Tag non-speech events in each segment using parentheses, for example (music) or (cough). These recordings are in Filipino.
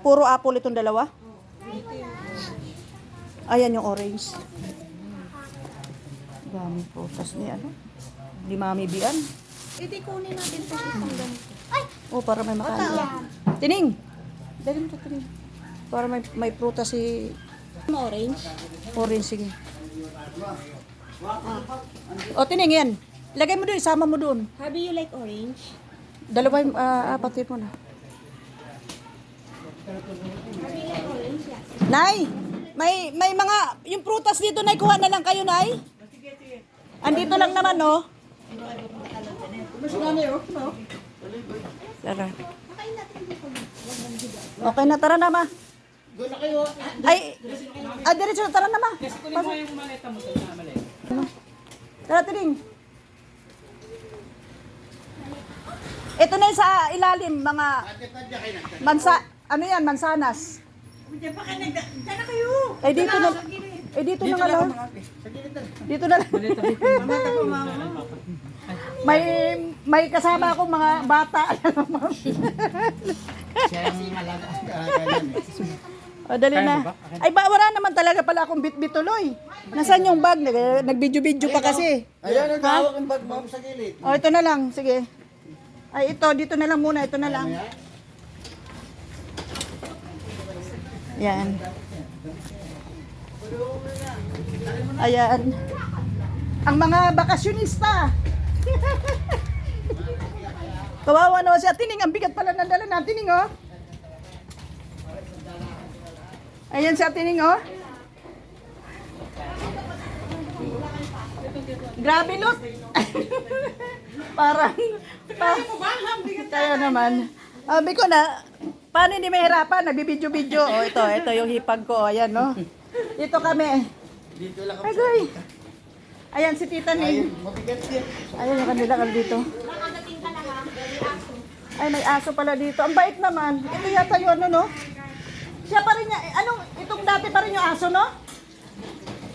Puro apple itong dalawa? Ayan yung orange. Dami prutas ni ano. Di mami bian. Iti kunin natin to sa ganito. Oh, para may makain. Tining! Dali mo to, tining. Para may, may prutas si Orange. orange. Sige. O, tining yan. Lagay mo doon, isama mo doon. How do you like orange? Dalawa, yung, ah, apat mo na. Nay, may may mga yung prutas dito nay kuha na lang kayo nay. Andito lang naman no. Tara. Okay na tara na ma. Ay, ah, diretso na tara na ma. Pasok. Tara tining. Ito na yung sa ilalim mga mansa ano yan mansanas. Diyan pa kayo nagda... Diyan na kayo! Eh dito na Eh dito, na nga lang. Dito na lang. (laughs) may may kasama akong mga bata. o, dali na. Ay, ba, wala naman talaga pala akong bit-bit tuloy. Nasaan yung bag? Nag, nag-video-video pa kasi. Ayan, ang hawak ang bag ma'am sa gilid. O, ito na lang. Sige. Ay, ito. Dito na lang muna. Ito na lang. Yan. Ayan. Ang mga bakasyonista. (laughs) Kawawa naman si Atining. Ang bigat pala ng dala na Atining, oh. Ayan si Atining, oh. Grabe, Lot. (laughs) Parang, pa, kaya naman. Sabi ko na, paano hindi mahirapan? Nagbibidyo-bidyo. Oh, ito, ito yung hipag ko. Ayan, no? Dito kami. Dito lang Ay, goy. Ayan, si Tita Ning. Mabigat yan. Ayan yung kanila kan dito. Ay, may aso pala dito. Ang bait naman. Ito yata yung ano, no? Siya pa rin niya. eh, Anong, itong dati pa rin yung aso, no?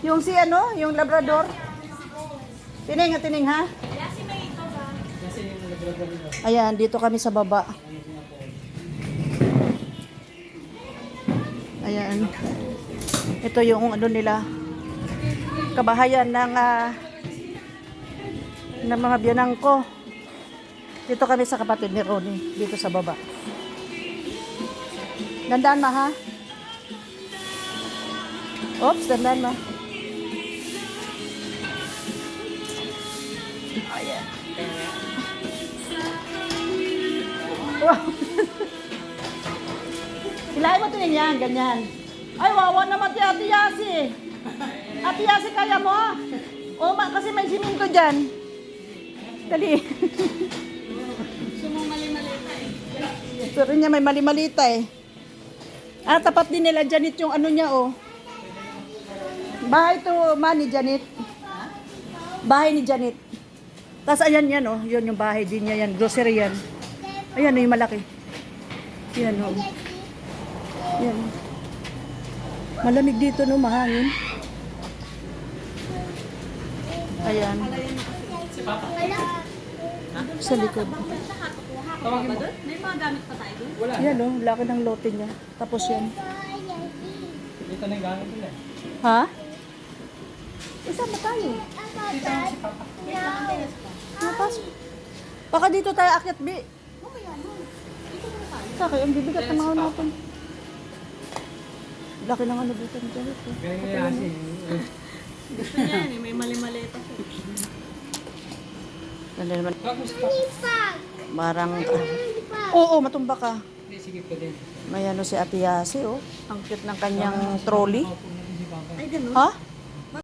Yung si ano, yung Labrador. Tining, ha, tining, ha? Ayan, dito kami sa baba. Ayan. Ito yung ano nila. Kabahayan ng ah, ng mga biyanang ko. Dito kami sa kapatid ni Ronnie, dito sa baba. Dandaan ma ha? Oops, dandaan ma. Ayan. (laughs) Wow. Hilahin mo tingin yan, ganyan. Ay, wawa naman ti Ate Yasi. Ate Yasi, kaya mo? O, ma, kasi may siminto dyan. Dali. Pero niya may mali-malita eh. Ah, tapat din nila Janet yung ano niya oh. Bahay to ma ni Janet. Bahay ni Janet. Tapos ayan yan oh, yun yung bahay din niya yan, grocery yan. Ayan oh, yung malaki. Yan oh. Yan. Malamig dito no, mahangin. Ayan. Sa likod. May mga gamit pa tayo doon? Yan oh, laki ng lote niya. Tapos yan. Dito na yung gamit nila. Ha? Isama tayo. Napas. Baka dito tayo akyat, Bi. Sakay, ang bibigat ng mga natin. Laki ng ano dito ng jacket. Eh. Ganyan kasi. Gusto niya yan eh, may mali-malita siya. Ganda naman. Parang, oo, matumba ka. Hindi, sige pa din. May ano si Ate Yasi, oh. Ang cute ng kanyang trolley. Ay, ganun. Ha?